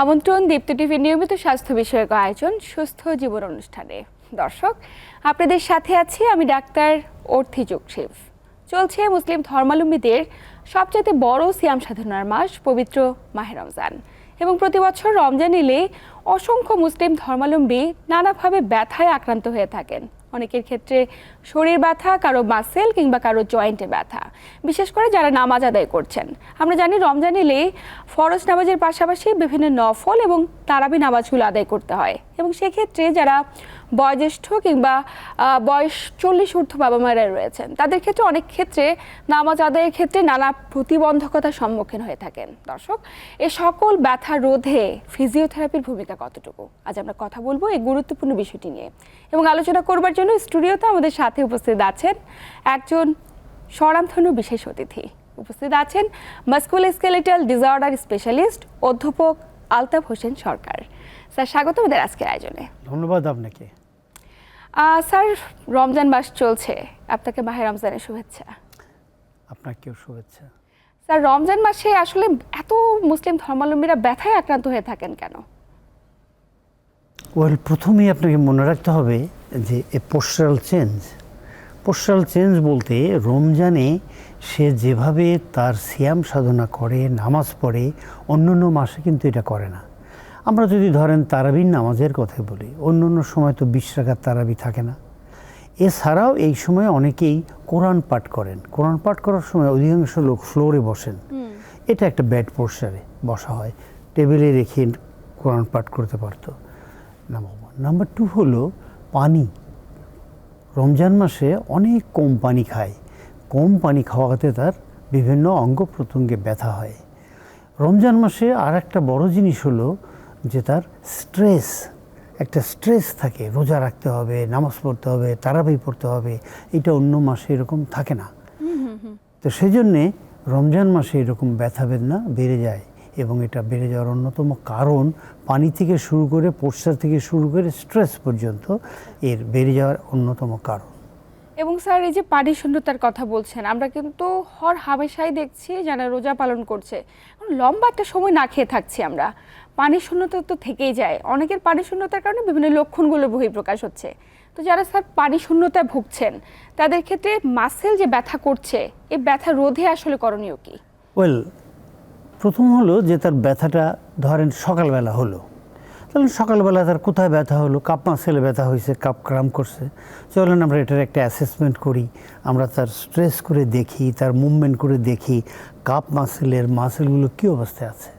আমন্ত্রণ দীপ্ত টিভির নিয়মিত স্বাস্থ্য বিষয়ক আয়োজন, সুস্থ জীবন অনুষ্ঠানে। দর্শক, আপনাদের সাথে আছি আমি ডাক্তার অর্থি যোগশিব চলছে মুসলিম ধর্মাবলম্বীদের সবচেয়ে বড় সিয়াম সাধনার মাস, পবিত্র মাহে রমজান। এবং প্রতি বছর রমজান এলে অসংখ্য মুসলিম ধর্মালম্বী নানাভাবে ব্যথায় আক্রান্ত হয়ে থাকেন। অনেকের ক্ষেত্রে শরীর ব্যথা, কারও মাসেল কিংবা কারও জয়েন্টে ব্যথা। বিশেষ করে যারা নামাজ আদায় করছেন। আমরা জানি রমজান এলে ফরজ নামাজের পাশাপাশি বিভিন্ন নফল এবং তারাবি নামাজগুলো আদায় করতে হয়। এবং সেক্ষেত্রে যারা বয়োজ্যেষ্ঠ কিংবা বয়স চল্লিশ ঊর্ধ্ব বাবা মায়েরা রয়েছেন, তাদের ক্ষেত্রে অনেক ক্ষেত্রে নামাজ আদায়ের ক্ষেত্রে নানা প্রতিবন্ধকতার সম্মুখীন হয়ে থাকেন। দর্শক, এ সকল ব্যথা রোধে ফিজিওথেরাপির ভূমিকা কতটুকু? আজ আমরা কথা বলব এই গুরুত্বপূর্ণ বিষয়টি নিয়ে। এবং আলোচনা করবার জন্য স্টুডিওতে আমাদের সাথে উপস্থিত আছেন একজন স্বরামধনু বিশেষ অতিথি। উপস্থিত আছেন মাস্কুল স্কেলেটাল ডিসঅর্ডার স্পেশালিস্ট অধ্যাপক আলতাফ হোসেন সরকার। স্যার স্বাগত আমাদের আজকের আয়োজনে। ধন্যবাদ আপনাকে। স্যার রমজান মাস চলছে। আপনাকে মাহে রমজানের শুভেচ্ছা। আপনাকেও শুভেচ্ছা। স্যার রমজান মাসে আসলে এত মুসলিম ধর্মাবলম্বীরা ব্যথায় আক্রান্ত হয়ে থাকেন কেন? ওয়েল প্রথমেই আপনাকে মনে রাখতে হবে যে এ পোস্টারাল চেঞ্জ পোস্টারাল চেঞ্জ বলতে রমজানে সে যেভাবে তার সিয়াম সাধনা করে নামাজ পড়ে অন্য অন্য মাসে কিন্তু এটা করে না। আমরা যদি ধরেন তারাবির নামাজের কথা বলি অন্য অন্য সময় তো বিশ রাখার তারাবি থাকে না। এছাড়াও এই সময় অনেকেই কোরআন পাঠ করেন। কোরআন পাঠ করার সময় অধিকাংশ লোক ফ্লোরে বসেন। এটা একটা ব্যাড পোস্টারে বসা হয়। টেবিলে রেখে কোরআন পাঠ করতে পারতো। নাম্বার ওয়ান নাম্বার টু হলো পানি। রমজান মাসে অনেক কম পানি খায়। কম পানি খাওয়াতে তার বিভিন্ন অঙ্গ প্রত্যঙ্গে ব্যথা হয়। রমজান মাসে আর একটা বড় জিনিস হলো যে তার স্ট্রেস একটা স্ট্রেস থাকে। রোজা রাখতে হবে নামাজ পড়তে হবে তারাবি পড়তে হবে এটা অন্য মাসে এরকম থাকে না। তো সেই জন্যে রমজান মাসে এরকম ব্যথা বেদনা বেড়ে যায়। এবং এটা বেড়ে যাওয়ার অন্যতম কারণ পানি থেকে শুরু করে পোস্টার থেকে শুরু করে স্ট্রেস পর্যন্ত এর বেড়ে যাওয়ার অন্যতম কারণ। এবং স্যার এই যে পানি শূন্যতার কথা বলছেন আমরা কিন্তু হর হামেশাই দেখছি যারা রোজা পালন করছে। লম্বা একটা সময় না খেয়ে থাকছি আমরা। পানি শূন্যতা তো থেকেই যায়। অনেকের পানি শূন্যতার কারণে বিভিন্ন লক্ষণগুলো বহিঃপ্রকাশ হচ্ছে। তো যারা স্যার পানি শূন্যতায় ভুগছেন তাদের ক্ষেত্রে মাসেল যে ব্যথা করছে এই ব্যথা রোধে আসলে করণীয় কি? ওয়েল প্রথম হলো যে তার ব্যথাটা ধরেন সকালবেলা হলো। তাহলে সকালবেলা তার কোথায় ব্যথা হলো? কাপ মাসেলে ব্যথা হয়েছে, কাপ ক্রাম করছে। চলেন আমরা এটার একটা অ্যাসেসমেন্ট করি। আমরা তার স্ট্রেস করে দেখি, তার মুভমেন্ট করে দেখি, কাপ মাসেলের, মাসেলগুলো কী অবস্থায় আছে?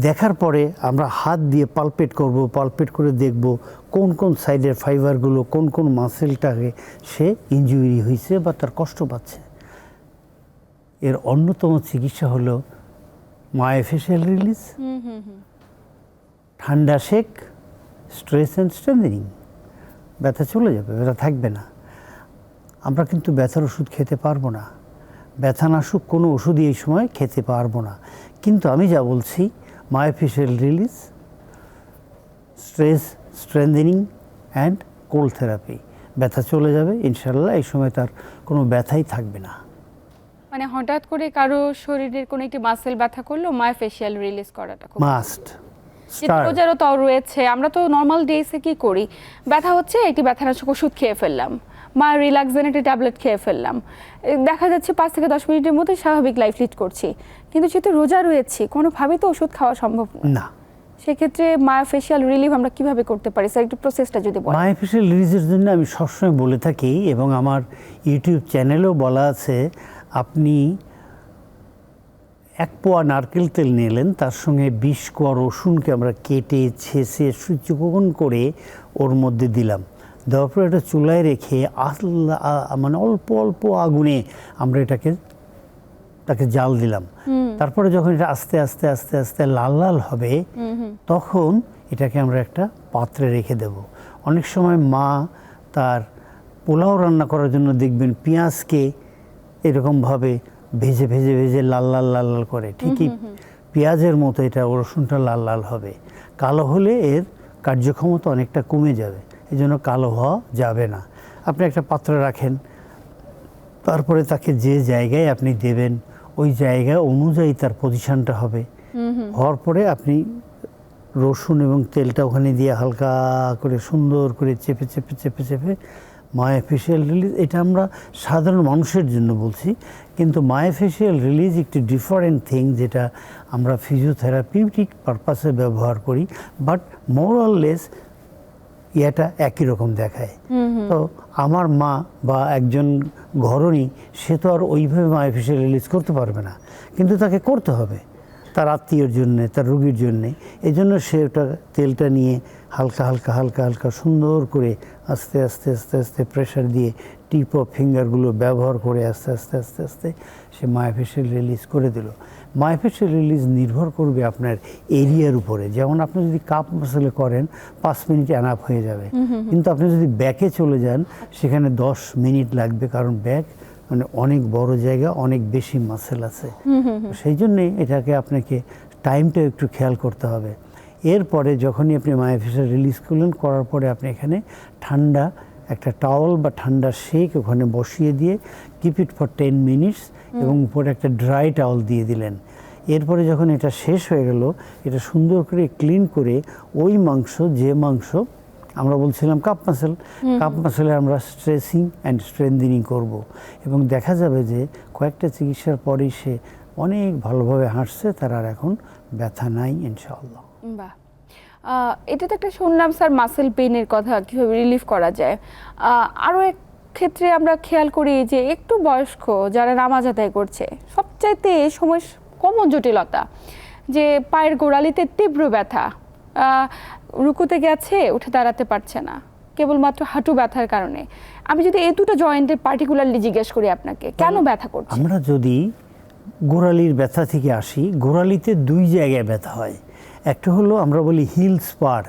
দেখার পরে আমরা হাত দিয়ে পালপেট করব পালপেট করে দেখব কোন কোন সাইডের ফাইবারগুলো কোন কোন মাসেলটাকে সে ইনজুরি হয়েছে বা তার কষ্ট পাচ্ছে। এর অন্যতম চিকিৎসা হলো মায়োফেশিয়াল রিলিজ। ঠান্ডা শেক স্ট্রেস অ্যান্ড স্ট্রেন্থেনিং। ব্যথা চলে যাবে ব্যথা থাকবে না। আমরা কিন্তু ব্যথার ওষুধ খেতে পারব না। ব্যথা নাশুক কোনো ওষুধই এই সময় খেতে পারব না। কিন্তু আমি যা বলছি myofascial release stress strengthening and cold therapy. ব্যথা চলে যাবে ইনশাল্লাহ এই সময় তার কোনো ব্যথাই থাকবে না। মানে হঠাৎ করে কারও শরীরের কোনো একটি মাসেল ব্যথা করল মায় ফেশিয়াল রিলিজ করাটা খুব মাস্ট রোজারও তাও রয়েছে আমরা তো নর্মাল ডেসে কি করি? ব্যথা হচ্ছে একটি ব্যথানাশক ওষুধ খেয়ে ফেললাম। মা রিল্যাক্সেন একটি ট্যাবলেট খেয়ে ফেললাম। দেখা যাচ্ছে পাঁচ থেকে দশ মিনিটের মধ্যে স্বাভাবিক লাইফ লিড করছি। কিন্তু যেহেতু রোজা রয়েছি কোনোভাবেই তো ওষুধ খাওয়া সম্ভব না না। সেক্ষেত্রে মায়োফেশিয়াল রিলিভ আমরা কীভাবে করতে পারি? স্যার একটু প্রসেসটা যদি বলেন। মায়োফেশিয়াল রিলিজের জন্য আমি সবসময় বলে থাকি এবং আমার ইউটিউব চ্যানেলেও বলা আছে আপনি এক পোয়া নারকেল তেল নিলেন তার সঙ্গে বিশ কোয়া রসুনকে আমরা কেটে ছেঁচে সূর্যগ্রহণ করে ওর মধ্যে দিলাম। দেওয়ার পরে এটা চুলায় রেখে আল্লা মানে অল্প অল্প আগুনে আমরা এটাকে তাকে জাল দিলাম। তারপরে যখন এটা আস্তে আস্তে আস্তে আস্তে লাল লাল হবে তখন এটাকে আমরা একটা পাত্রে রেখে দেব। অনেক সময় মা তার পোলাও রান্না করার জন্য দেখবেন পেঁয়াজকে এরকমভাবে ভেজে ভেজে ভেজে লাল লাল লাল লাল করে। ঠিকই পেঁয়াজের মতো এটা রসুনটা লাল লাল হবে। কালো হলে এর কার্যক্ষমতা অনেকটা কমে যাবে। এই জন্য কালো হওয়া যাবে না। আপনি একটা পাত্র রাখেন। তারপরে তাকে যে জায়গায় আপনি দেবেন ওই জায়গা অনুযায়ী তার পজিশনটা হবে। হওয়ার পরে আপনি রসুন এবং তেলটা ওখানে দিয়ে হালকা করে সুন্দর করে চেপে চেপে চেপে চেপে মায়োফেশিয়াল রিলিজ এটা আমরা সাধারণ মানুষের জন্য বলছি কিন্তু মায়োফেশিয়াল রিলিজ একটি ডিফারেন্ট থিং যেটা আমরা ফিজিওথেরাপিউটিক পারপাসে ব্যবহার করি বাট মোরাললেস ইয়েটা একই রকম দেখায়। তো আমার মা বা একজন ঘরণী সে তো আর ওইভাবে মায়োফেশিয়াল রিলিজ করতে পারবে না কিন্তু তাকে করতে হবে। তার আত্মীয়র জন্যে তার রুগীর জন্যে। এই জন্য সে ওটা তেলটা নিয়ে হালকা হালকা হালকা হালকা সুন্দর করে আস্তে আস্তে আস্তে আস্তে প্রেশার দিয়ে টিপ অফ ফিঙ্গারগুলো ব্যবহার করে আস্তে আস্তে আস্তে আস্তে সে মায়োফেশিয়াল রিলিজ করে দিল। মায়োফেশিয়াল রিলিজ নির্ভর করবে আপনার এরিয়ার উপরে। যেমন আপনি যদি কাপ মাসেলে করেন পাঁচ মিনিট অ্যানাপ হয়ে যাবে। কিন্তু আপনি যদি ব্যাকে চলে যান সেখানে দশ মিনিট লাগবে। কারণ ব্যাক মানে অনেক বড় জায়গা অনেক বেশি মাসেল আছে। সেই জন্যে এটাকে আপনাকে টাইমটা একটু খেয়াল করতে হবে। এরপরে যখনই আপনি মায়োফেশিয়াল রিলিজ করলেন করার পরে আপনি এখানে ঠান্ডা একটা টাওয়াল বা ঠান্ডা শেক ওখানে বসিয়ে দিয়ে keep it for ten minutes এবং উপরে একটা ড্রাই টাওয়াল দিয়ে দিলেন। এরপরে যখন এটা শেষ হয়ে গেল এটা সুন্দর করে ক্লিন করে ওই মাংস যে মাংস আমরা বলছিলাম কাপ মাসেল। কাপ মাসেলে আমরা স্ট্রেসিং অ্যান্ড স্ট্রেন্দিনিং করব। এবং দেখা যাবে যে কয়েকটা চিকিৎসার পরেই সে অনেক ভালোভাবে হাঁটছে তার আর এখন ব্যথা নাই ইনশাআল্লাহ। বাহ। এটা তো একটা শুনলাম স্যার মাসেল পেইনের কথা কীভাবে রিলিফ করা যায়। আরও এক ক্ষেত্রে আমরা খেয়াল করি যে একটু বয়স্ক যারা নামাজ আদায় করছে সবচাইতে এই সময় কমন জটিলতা যে পায়ের গোড়ালিতে তীব্র ব্যথা। আহ, রুকুতে গেছে উঠে দাঁড়াতে পারছে না। কেবলমাত্র হাঁটু ব্যথার কারণে। আমি যদি এই দুটো জয়েন্টের পার্টিকুলারলি জিজ্ঞেস করি আপনাকে কেন ব্যথা করছে? আমরা যদি গোড়ালির ব্যথা থেকে আসি গোড়ালিতে দুই জায়গায় ব্যথা হয়। একটা হলো আমরা বলি হিল স্পার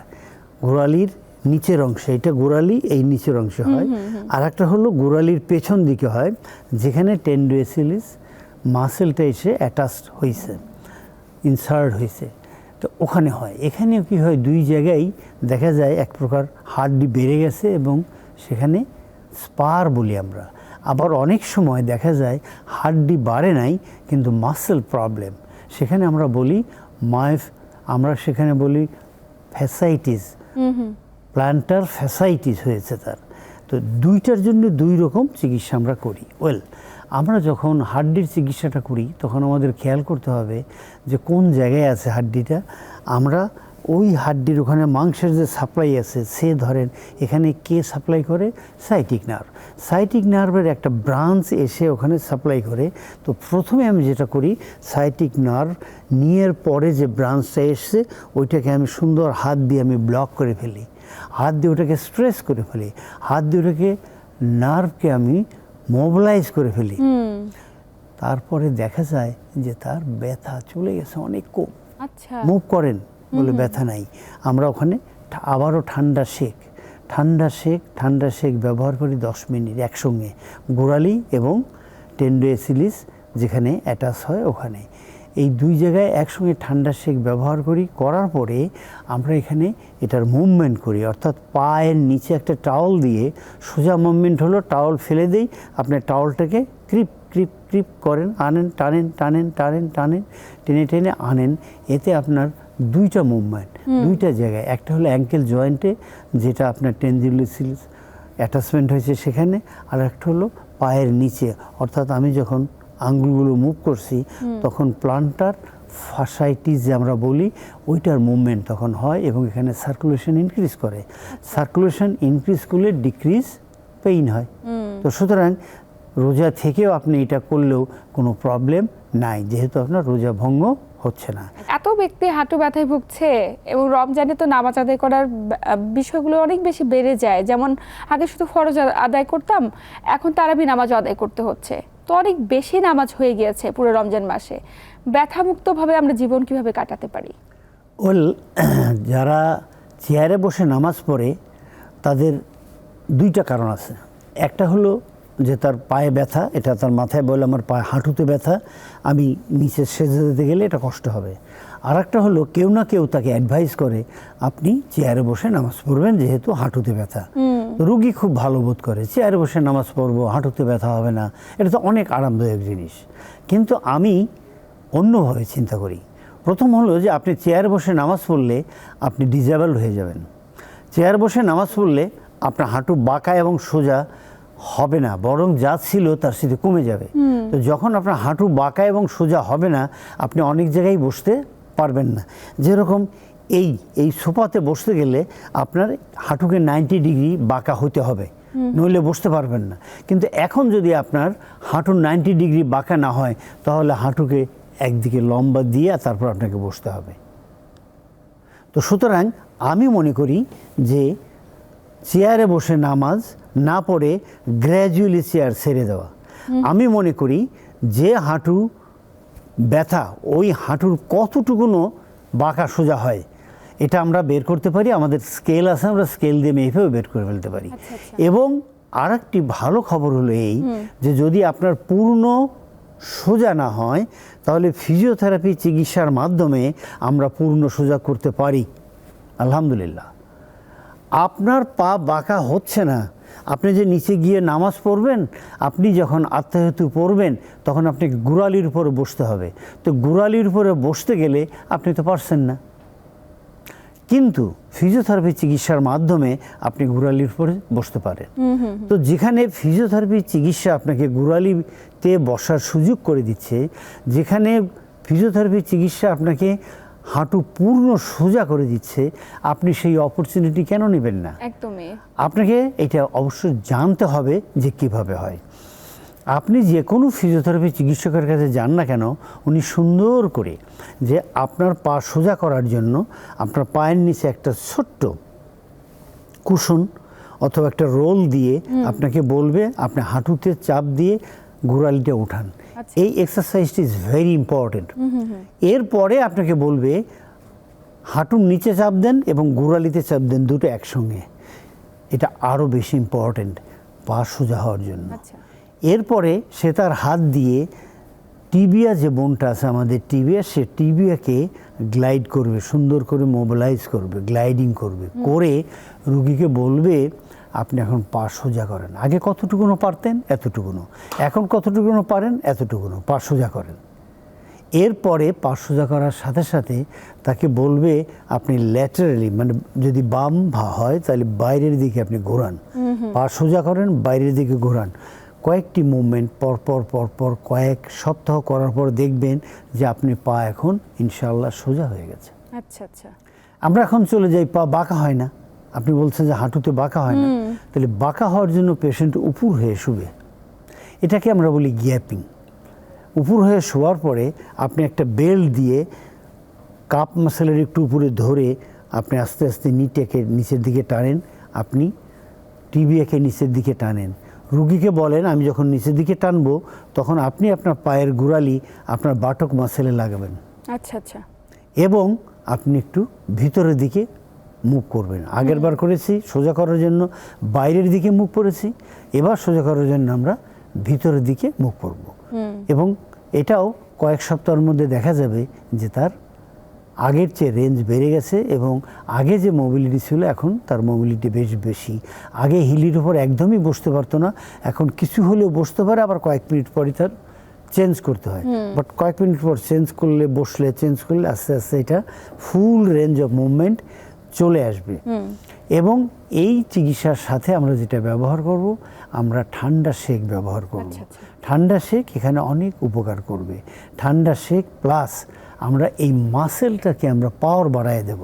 গোড়ালির নিচের অংশে এটা গোড়ালি এই নিচের অংশে হয়। আর একটা হলো গোড়ালির পেছন দিকে হয় যেখানে টেন্ডুয়েসিলিস মাসেলটা এসে অ্যাটাচড হয়েছে ইনসার্ট হয়েছে তো ওখানে হয়। এখানেও কি হয়? দুই জায়গায় দেখা যায় এক প্রকার হাড্ডি বেড়ে গেছে এবং সেখানে স্পার বলি আমরা। আবার অনেক সময় দেখা যায় হাড্ডি বাড়ে নাই কিন্তু মাসেল প্রবলেম সেখানে আমরা বলি মাইফ আমরা সেখানে বলি ফ্যাসাইটিস প্ল্যান্টার ফ্যাসাইটিস হয়েছে তার। তো দুইটার জন্য দুই রকম চিকিৎসা আমরা করি। ওয়েল আমরা যখন হাড্ডির চিকিৎসাটা করি, তখন আমাদের খেয়াল করতে হবে যে কোন জায়গায় আছে হাড্ডিটা। আমরা ওই হাড্ডির ওখানে মাংসের যে সাপ্লাই আছে, সে ধরেন এখানে কে সাপ্লাই করে? সাইটিক নার্ভ সাইটিক নার্ভের একটা ব্রাঞ্চ এসে ওখানে সাপ্লাই করে। তো প্রথমে আমি যেটা করি সাইটিক নার্ভ নিয়ের পরে যে ব্রাঞ্চটা এসছে, ওইটাকে আমি সুন্দর হাত দিয়ে আমি ব্লক করে ফেলি। হাত দিয়ে ওটাকে স্ট্রেস করে ফেলি। হাত দিয়ে ওটাকে নার্ভকে আমি মোবিলাইজ করে ফেলি। তারপরে দেখা যায় যে তার ব্যথা চলে গেছে অনেক কম। আচ্ছা। মুভ করেন বলে ব্যথা নাই। আমরা ওখানে আবারও ঠান্ডা শেক। ঠান্ডা শেক ঠান্ডা শেক ব্যবহার করি দশ মিনিট একসঙ্গে। গোড়ালি এবং টেন্ডোয়েসিলিস যেখানে অ্যাটাচ হয় ওখানে। এই দুই জায়গায় একসঙ্গে ঠান্ডা শেক ব্যবহার করি করার পরে আমরা এখানে এটার মুভমেন্ট করি। অর্থাৎ পায়ের নিচে একটা টাওয়াল দিয়ে সোজা মুভমেন্ট হলো টাওয়াল ফেলে দেই আপনি টাওয়ালটাকে ক্রিপ ক্রিপ ক্রিপ করেন আনেন টানেন টানেন টানেন টানেন টেনে টেনে আনেন এতে আপনার দুইটা মুভমেন্ট দুইটা জায়গায়। একটা হলো অ্যাঙ্কেল জয়েন্টে যেটা আপনার টেনজিলিসিল অ্যাটাচমেন্ট হয়েছে সেখানে আর একটা হলো পায়ের নিচে। অর্থাৎ আমি যখন আঙ্গুলগুলো মুভ করছি তখন প্লান্টার ফাসাইটিস যে আমরা বলি ওইটার মুভমেন্ট তখন হয় এবং এখানে সার্কুলেশন ইনক্রিজ করে। সার্কুলেশন ইনক্রিজ করলে ডিক্রিজ পেইন হয়। তো সুতরাং রোজা থেকেও আপনি এটা করলেও কোনো প্রবলেম নাই যেহেতু আপনার রোজা ভঙ্গ হচ্ছে না। এত ব্যক্তি হাঁটু ব্যথায় ভুগছে এবং রমজানে তো নামাজ আদায় করার বিষয়গুলো অনেক বেশি বেড়ে যায়। যেমন আগে শুধু ফরজ আদায় করতাম এখন তারাবি নামাজ আদায় করতে হচ্ছে। তো অনেক বেশি নামাজ হয়ে গিয়েছে পুরো রমজান মাসে। ব্যথামুক্তভাবে আমরা জীবন কীভাবে কাটাতে পারি? ওয়েল যারা চেয়ারে বসে নামাজ পড়ে তাদের দুইটা কারণ আছে। একটা হলো যে তার পায়ে ব্যথা এটা তার মাথায় বলে আমার পায়ে হাঁটুতে ব্যথা আমি নিচে সেজে দিতে গেলে এটা কষ্ট হবে। আর একটা হলো কেউ না কেউ তাকে অ্যাডভাইস করে আপনি চেয়ারে বসে নামাজ পড়বেন যেহেতু হাঁটুতে ব্যথা। রুগী খুব ভালো বোধ করে। চেয়ারে বসে নামাজ পড়ব হাঁটুতে ব্যথা হবে না এটা তো অনেক আরামদায়ক জিনিস। কিন্তু আমি অন্যভাবে চিন্তা করি। প্রথম হলো যে আপনি চেয়ার বসে নামাজ পড়লে আপনি ডিজেবল হয়ে যাবেন। চেয়ার বসে নামাজ পড়লে আপনার হাঁটু বাঁকা এবং সোজা হবে না বরং যা ছিল তার সাথে কমে যাবে। তো যখন আপনার হাঁটু বাঁকা এবং সোজা হবে না আপনি অনেক জায়গায় বসতে পারবেন না। যেরকম এই এই সোফাতে বসতে গেলে আপনার হাঁটুকে নাইনটি ডিগ্রি বাঁকা হতে হবে। নইলে বসতে পারবেন না। কিন্তু এখন যদি আপনার হাঁটু নাইনটি ডিগ্রি বাঁকা না হয় তাহলে হাঁটুকে একদিকে লম্বা দিয়ে তারপর আপনাকে বসতে হবে। তো সুতরাং আমি মনে করি যে চেয়ারে বসে নামাজ না পড়ে গ্র্যাজুয়ালি চেয়ার ছেড়ে দেওয়া। আমি মনে করি যে হাঁটু ব্যথা ওই হাঁটুর কতটুকুনো বাঁকা সোজা হয় এটা আমরা বের করতে পারি আমাদের স্কেল আছে আমরা স্কেল দিয়ে মেপেও বের করে ফেলতে পারি। আচ্ছা, আচ্ছা। এবং আর একটি ভালো খবর হলো এই যে যদি আপনার পূর্ণ সোজা না হয় তাহলে ফিজিওথেরাপি চিকিৎসার মাধ্যমে আমরা পূর্ণ সোজা করতে পারি। আলহামদুলিল্লাহ। আপনার পা বাঁকা হচ্ছে না আপনি যে নিচে গিয়ে নামাজ পড়বেন আপনি যখন আত্মাহেতু পড়বেন তখন আপনাকে গুড়ালির উপরে বসতে হবে। তো গুড়ালির উপরে বসতে গেলে আপনি তো পারছেন না। কিন্তু ফিজিওথেরাপি চিকিৎসার মাধ্যমে আপনি গুড়ালির উপরে বসতে পারেন। তো যেখানে ফিজিওথেরাপি চিকিৎসা আপনাকে গুড়ালিতে বসার সুযোগ করে দিচ্ছে যেখানে ফিজিওথেরাপি চিকিৎসা আপনাকে হাঁটু পূর্ণ সোজা করে দিচ্ছে আপনি সেই অপরচুনিটি কেন নেবেন না? একদমই। আপনাকে এটা অবশ্যই জানতে হবে যে কীভাবে হয়। আপনি যে কোনো ফিজিওথেরাপি চিকিৎসকের কাছে যান না কেন উনি সুন্দর করে যে আপনার পা সোজা করার জন্য আপনার পায়ের নিচে একটা ছোট্ট কুশন অথবা একটা রোল দিয়ে আপনাকে বলবে আপনি হাঁটুতে চাপ দিয়ে গোড়ালিটা উঠান। আচ্ছা। এই এক্সারসাইজটি ইজ ভেরি ইম্পর্টেন্ট এরপরে আপনাকে বলবে হাঁটুর নিচে চাপ দেন এবং গোড়ালিতে চাপ দেন দুটো একসঙ্গে। এটা আরও বেশি ইম্পর্টেন্ট পা সোজা হওয়ার জন্য। আচ্ছা। এরপরে সে তার হাত দিয়ে টিবিয়া যে বোনটা আছে আমাদের টিবিয়া সে টিবিয়াকে গ্লাইড করবে সুন্দর করে মোবিলাইজ করবে গ্লাইডিং করবে করে রুগীকে বলবে আপনি এখন পা সোজা করেন। আগে কতটুকুনো পারতেন? এতটুকুনো। এখন কতটুকুনো পারেন? এতটুকুনো। পা সোজা করেন। এরপরে পা সোজা করার সাথে সাথে তাকে বলবে আপনি ল্যাটারালি মানে যদি বাম ভা হয় তাহলে বাইরের দিকে আপনি ঘোরান। পা সোজা করেন বাইরের দিকে ঘোরান। কয়েকটি মুভমেন্ট পর পর পর পর কয়েক সপ্তাহ করার পর দেখবেন যে আপনি পা এখন ইনশাল্লাহ সোজা হয়ে গেছে। আচ্ছা আচ্ছা। আমরা এখন চলে যাই পা বাঁকা হয় না। আপনি বলছেন যে হাঁটুতে বাঁকা হয় না। তাহলে বাঁকা হওয়ার জন্য পেশেন্ট উপর হয়ে শুবে। এটাকে আমরা বলি গ্যাপিং উপর হয়ে শোয়ার পরে আপনি একটা বেল্ট দিয়ে কাপ মাসেলের একটু উপরে ধরে আপনি আস্তে আস্তে নিটেকে নিচের দিকে টানেন। আপনি টিবিয়াকে নিচের দিকে টানেন। রুগীকে বলেন আমি যখন নিচের দিকে টানবো তখন আপনি আপনার পায়ের গোড়ালি আপনার বাটক মাসেলে লাগাবেন। আচ্ছা আচ্ছা। এবং আপনি একটু ভিতরের দিকে মুখ করবেন। আগের বার করেছি সোজা করার জন্য বাইরের দিকে মুখ করেছি। এবার সোজা করার জন্য আমরা ভিতরের দিকে মুখ করব। এবং এটাও কয়েক সপ্তাহের মধ্যে দেখা যাবে যে তার আগের চেয়ে রেঞ্জ বেড়ে গেছে এবং আগে যে মোবিলিটি ছিল এখন তার মোবিলিটি বেশ বেশি। আগে হিলির উপর একদমই বসতে পারতো না এখন কিছু হলেও বসতে পারে আবার কয়েক মিনিট পরই তার চেঞ্জ করতে হয়। বাট কয়েক মিনিট পর চেঞ্জ করলে বসলে চেঞ্জ করলে আস্তে আস্তে এটা ফুল রেঞ্জ অফ মুভমেন্ট চলে আসবে। এবং এই চিকিৎসার সাথে আমরা যেটা ব্যবহার করব আমরা ঠান্ডা শেক ব্যবহার করব। আচ্ছা, আচ্ছা। ঠান্ডা শেক এখানে অনেক উপকার করবে। ঠান্ডা শেক প্লাস আমরা এই মাসেলটাকে আমরা পাওয়ার বাড়ায় দেব।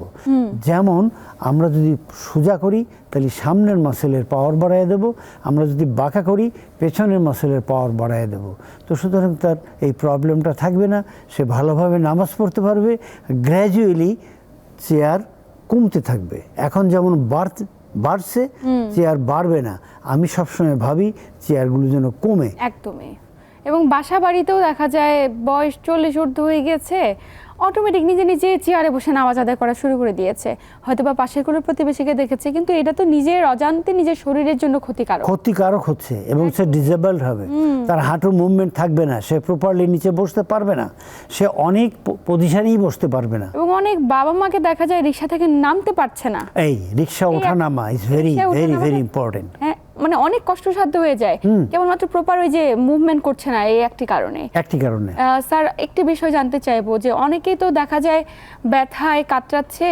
যেমন আমরা যদি সোজা করি তাহলে সামনের মাসেলের পাওয়ার বাড়ায় দেব। আমরা যদি বাঁকা করি পেছনের মাসেলের পাওয়ার বাড়ায় দেব। তো সুতরাং তার এই প্রবলেমটা থাকবে না। সে ভালোভাবে নামাজ পড়তে পারবে। গ্র্যাজুয়ালি চেয়ার কমতে থাকবে। এখন যেমন বাড়তে বাড়ছে চেয়ার বাড়বে না। আমি সবসময় ভাবি চেয়ারগুলো যেন কমে। একদমই। এবং বাসা বাড়িতেও দেখা যায় বয়স চল্লিশ ঊর্ধ্ব হয়ে গেছে। অটোমেটিক নিজে নিজে চেয়ারে বসে নামাজ আদায় করা শুরু করে দিয়েছে। হয়তো বা পাশের কোনো প্রতিবেশীকে দেখেছে কিন্তু এটা তো নিজের অজান্তে নিজের শরীরের জন্য ক্ষতিকারক। ক্ষতিকারক হচ্ছে এবং সে ডিসেবলড হবে। তার হাঁটুর মুভমেন্ট থাকবে না সে প্রপারলি নিচে বসতে পারবে না সে অনেক পজিশনেই বসতে পারবে না। এবং অনেক বাবা মাকে দেখা যায় রিক্সা থেকে নামতে পারছে না। এই রিক্সা ওঠা নামা is very very very important হ্যাঁ মানে অনেক কষ্টসাধ্য হয়ে যায়। কেবলমাত্র প্রপার ওই যে মুভমেন্ট করছে না এই একটি কারণে। একটি কারণে। স্যার একটি বিষয় জানতে চাইব যে অনেকেই তো দেখা যায় ব্যথায় কাতরাচ্ছে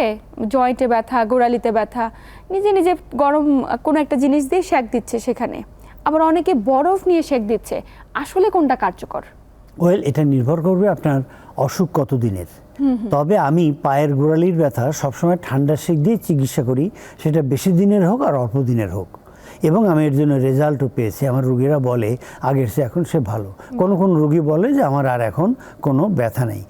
জয়েন্টে ব্যথা গোড়ালিতে ব্যথা নিজে নিজে গরম কোনো একটা জিনিস দিয়ে সেক দিচ্ছে সেখানে। আবার অনেকে বরফ নিয়ে সেক দিচ্ছে। আসলে কোনটা কার্যকর? ওয়েল এটা নির্ভর করবে আপনার অসুখ কত দিনের তবে আমি পায়ের গোড়ালির ব্যথা সবসময় ঠান্ডা সেক দিয়ে চিকিৎসা করি। সেটা বেশি দিনের হোক আর অল্প দিনের হোক। এবং আমি এর জন্য রেজাল্টও পেয়েছি। আমার রুগীরা বলে আগের সে এখন সে ভালো। কোনো কোনো রুগী বলে যে আমার আর এখন কোনো ব্যথা নেই।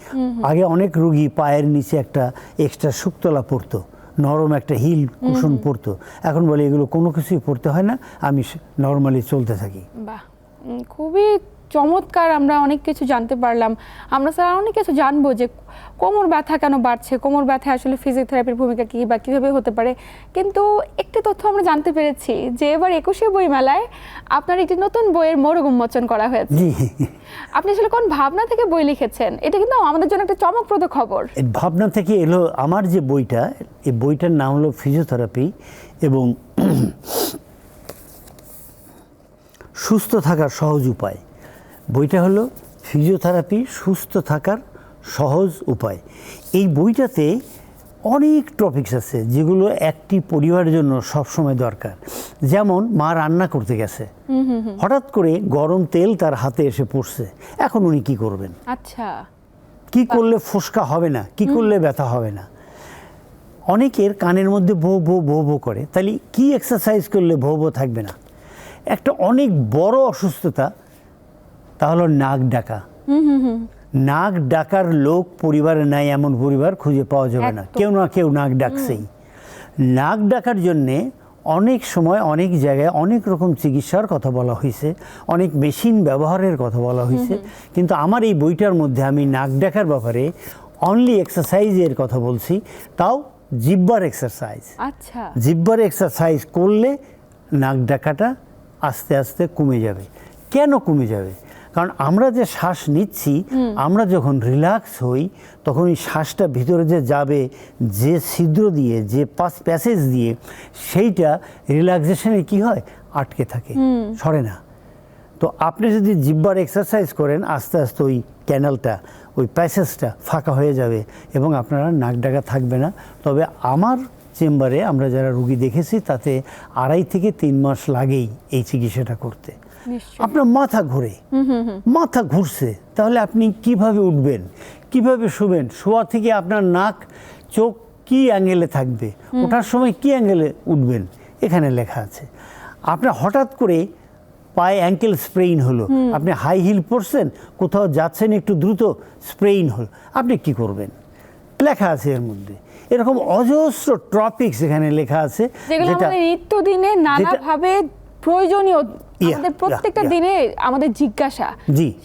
আগে অনেক রুগী পায়ের নিচে একটা এক্সট্রা শুকতলা পড়তো নরম একটা হিল কুশন পড়তো এখন বলে এগুলো কোনো কিছুই পড়তে হয় না আমি নর্মালি চলতে থাকি। বাহ! খুবই চমৎকার আমরা অনেক কিছু জানতে পারলাম। আমরা স্যার অনেক কিছু জানব যে কোমর ব্যথা কেন বাড়ছে? কোমর ব্যথা আসলে ফিজিওথেরাপির ভূমিকা কী বা কীভাবে হতে পারে? কিন্তু একটি তথ্য আমরা জানতে পেরেছি যে এবার একুশে বই মেলায় আপনার একটি নতুন বইয়ের মোড়ক উন্মোচন করা হয়েছে। আপনি আসলে কোন ভাবনা থেকে বই লিখেছেন? এটা কিন্তু আমাদের জন্য একটা চমকপ্রদ খবর। এই ভাবনা থেকে এলো আমার যে বইটা এই বইটার নাম হলো ফিজিওথেরাপি এবং সুস্থ থাকার সহজ উপায়। বইটা হলো ফিজিওথেরাপি সুস্থ থাকার সহজ উপায়। এই বইটাতে অনেক টপিকস আছে যেগুলো একটি পরিবারের জন্য সবসময় দরকার। যেমন মা রান্না করতে গেছে। হঠাৎ করে গরম তেল তার হাতে এসে পড়ছে। এখন উনি কি করবেন? আচ্ছা। কি করলে ফোসকা হবে না? কি করলে ব্যথা হবে না? অনেকের কানের মধ্যে ভো ভো ভো ভো করে। তাহলে কি এক্সারসাইজ করলে ভো ভো থাকবে না? একটা অনেক বড় অসুস্থতা তা হলো নাক ডাকা। নাক ডাকার লোক পরিবারে নাই এমন পরিবার খুঁজে পাওয়া যাবে না। কেউ না কেউ নাক ডাকছেই। নাক ডাকার জন্যে অনেক সময় অনেক জায়গায় অনেক রকম চিকিৎসার কথা বলা হয়েছে অনেক মেশিন ব্যবহারের কথা বলা হয়েছে। কিন্তু আমার এই বইটার মধ্যে আমি নাক ডাকার ব্যাপারে অনলি এক্সারসাইজের কথা বলছি তাও জিব্বার এক্সারসাইজ আচ্ছা। জিব্বার এক্সারসাইজ করলে নাক ডাকাটা আস্তে আস্তে কমে যাবে। কেন কমে যাবে? কারণ আমরা যে শ্বাস নিচ্ছি আমরা যখন রিল্যাক্স হই তখন ওই শ্বাসটা ভিতরে যে যাবে যে ছিদ্র দিয়ে যে পাস প্যাসেজ দিয়ে সেইটা রিল্যাক্সেশনে কি হয়? আটকে থাকে সরে না। তো আপনি যদি জিব্বার এক্সারসাইজ করেন আস্তে আস্তে ওই ক্যানেলটা ওই প্যাসেজটা ফাঁকা হয়ে যাবে এবং আপনারা নাক ডাকা থাকবে না। তবে আমার চেম্বারে আমরা যারা রুগী দেখেছি তাতে আড়াই থেকে তিন মাস লাগেই এই চিকিৎসাটা করতে। আপনার মাথা ঘুরে। মাথা ঘুরছে। তাহলে আপনি কীভাবে উঠবেন? কীভাবে শুবেন? শোয়া থেকে আপনার নাক চোখ কি অ্যাঙ্গেলে থাকবে? ওঠার সময় কি অ্যাঙ্গেলে উঠবেন? এখানে লেখা আছে। আপনার হঠাৎ করে পায়ে অ্যাঙ্কেল স্প্রেইন হলো। আপনি হাই হিল পরছেন কোথাও যাচ্ছেন একটু দ্রুত স্প্রেইন হলো। আপনি কি করবেন? লেখা আছে এর মধ্যে। এরকম অজস্র টপিকস এখানে লেখা আছে যেটা নিত্যদিনে নানাভাবে প্রয়োজনীয় আমাদের প্রত্যেকটা দিনে আমাদের জিজ্ঞাসা।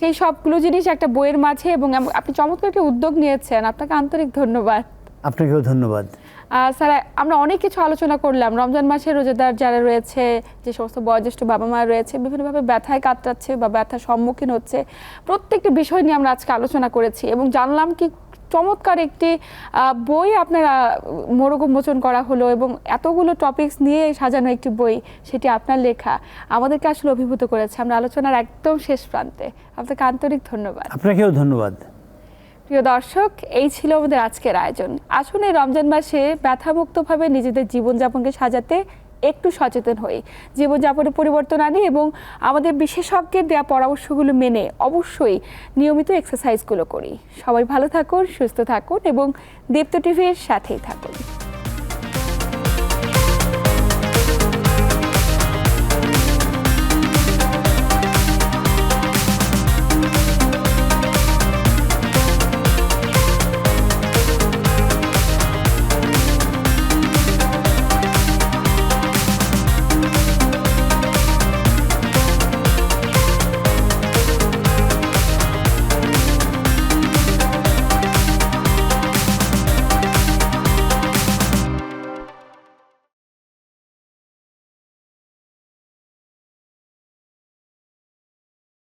সেই সবগুলো জিনিস একটা বইয়ের মাঝে এবং আপনি চমৎকার একটা উদ্যোগ নিয়েছেন। আপনাকে আন্তরিক ধন্যবাদ। আপনাকেও ধন্যবাদ। স্যার আমরা অনেক কিছু আলোচনা করলাম। রমজান মাসে রোজাদার যারা রয়েছে যে সমস্ত বয়োজ্যেষ্ঠ বাবা মা রয়েছে বিভিন্নভাবে ব্যথায় কাতরাচ্ছে বা ব্যথার সম্মুখীন হচ্ছে প্রত্যেকটি বিষয় নিয়ে আমরা আজকে আলোচনা করেছি এবং জানলাম কি চমৎকার একটি বই আপনারা মোড়ক উন্মোচন করা হলো এবং এতগুলো টপিকস নিয়ে সাজানো একটি বই সেটি আপনার লেখা আমাদেরকে আসলে অভিভূত করেছে। আমরা আলোচনার একদম শেষ প্রান্তে। আপনাকে আন্তরিক ধন্যবাদ। আপনাকেও ধন্যবাদ। প্রিয় দর্শক এই ছিল আমাদের আজকের আয়োজন। আসুন এই রমজান মাসে ব্যথামুক্তভাবে নিজেদের জীবনযাপনকে সাজাতে একটু সচেতন হই। জীবনযাপনে পরিবর্তন আনি এবং আমাদের বিশেষজ্ঞের দেওয়া পরামর্শগুলো মেনে অবশ্যই নিয়মিত এক্সারসাইজগুলো করি। সবাই ভালো থাকুন, সুস্থ থাকুন এবং দীপ্ত টিভির সাথেই থাকুন।